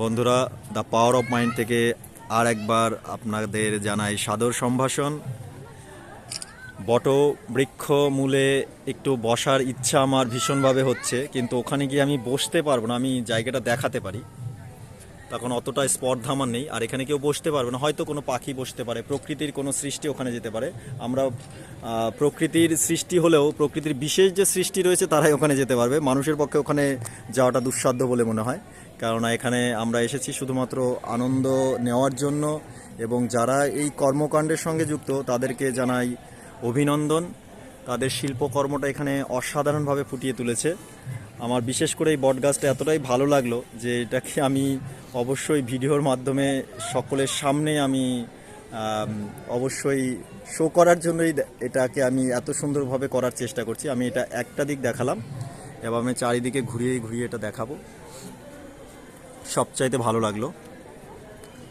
বন্ধুরা the power of mind থেকে আর একবার আপনাদের জানাই সাদর সম্ভাষণ। বট বৃক্ষ মূলে একটু বসার ইচ্ছা আমার ভীষণভাবে হচ্ছে, কিন্তু ওখানে গিয়ে আমি বসতে পারব না, আমি জায়গাটা দেখাতে পারি। তখন অতটা স্পর্ধা আমার নেই, আর এখানে কেউ বসতে পারবে না, হয়তো কোনো পাখি বসতে পারে, প্রকৃতির কোনো সৃষ্টি ওখানে যেতে পারে। আমরা প্রকৃতির সৃষ্টি হলেও, প্রকৃতির বিশেষ যে সৃষ্টি রয়েছে, তারাই ওখানে যেতে পারবে। মানুষের পক্ষে ওখানে যাওয়াটা দুঃসাধ্য বলে মনে হয়। কেননা এখানে আমরা এসেছি শুধুমাত্র আনন্দ নেওয়ার জন্য এবং যারা এই কর্মকাণ্ডের সঙ্গে যুক্ত, তাদেরকে জানাই অভিনন্দন। তাদের শিল্পকর্মটা এখানে অসাধারণভাবে ফুটিয়ে তুলেছে। আমার বিশেষ করে এই বটগাছটা এতটাই ভালো লাগল যে এটাকে আমি অবশ্যই ভিডিওর মাধ্যমে সকলের সামনে আমি অবশ্যই শো করার জন্যই এটাকে আমি এত সুন্দরভাবে করার চেষ্টা করছি। আমি এটা একটা দিক দেখালাম এবং আমি চারিদিকে ঘুরিয়ে ঘুরিয়ে এটা দেখাবো। সবচাইতে ভালো লাগল।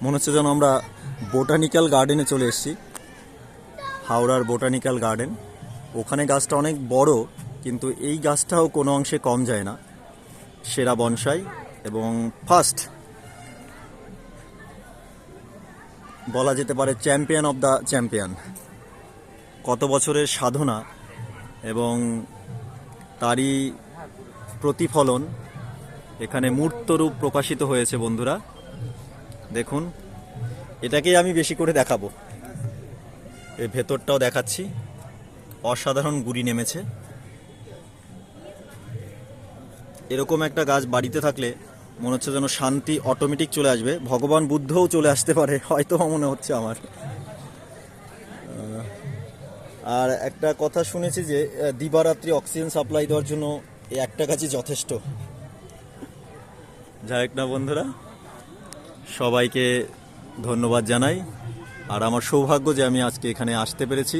মনে হচ্ছে যেন আমরা বোটানিক্যাল গার্ডেনে চলে এসেছি। হাওড়ার বোটানিক্যাল গার্ডেন। ওখানে গাছটা অনেক বড়, কিন্তু এই গাছটাও কোনো অংশে কম যায় না। সেরা বনসাই এবং ফার্স্ট। বলা যেতে পারে চ্যাম্পিয়ন অফ দ্য চ্যাম্পিয়ন। কত বছরের সাধনা এবং তারই প্রতিফলন এখানে মূর্তরূপ প্রকাশিত হয়েছে, বন্ধুরা। দেখুন, এটাকেই আমি বেশি করে দেখাবো। এর ভেতরটাও দেখাচ্ছি। অসাধারণ গুড়ি নেমেছে। এরকম একটা গাছ বাড়িতে থাকলে মনে হচ্ছে যেন শান্তি অটোমেটিক চলে আসবে। ভগবান বুদ্ধও চলে আসতে পারে, হয়তো মনে হচ্ছে আমার। আর একটা কথা শুনেছি যে দিবারাত্রি অক্সিজেন সাপ্লাই দেওয়ার জন্য এই একটা গাছই যথেষ্ট। যাই না বন্ধুরা, সবাইকে ধন্যবাদ জানাই। আর আমার সৌভাগ্য যে আমি আজকে এখানে আসতে পেরেছি।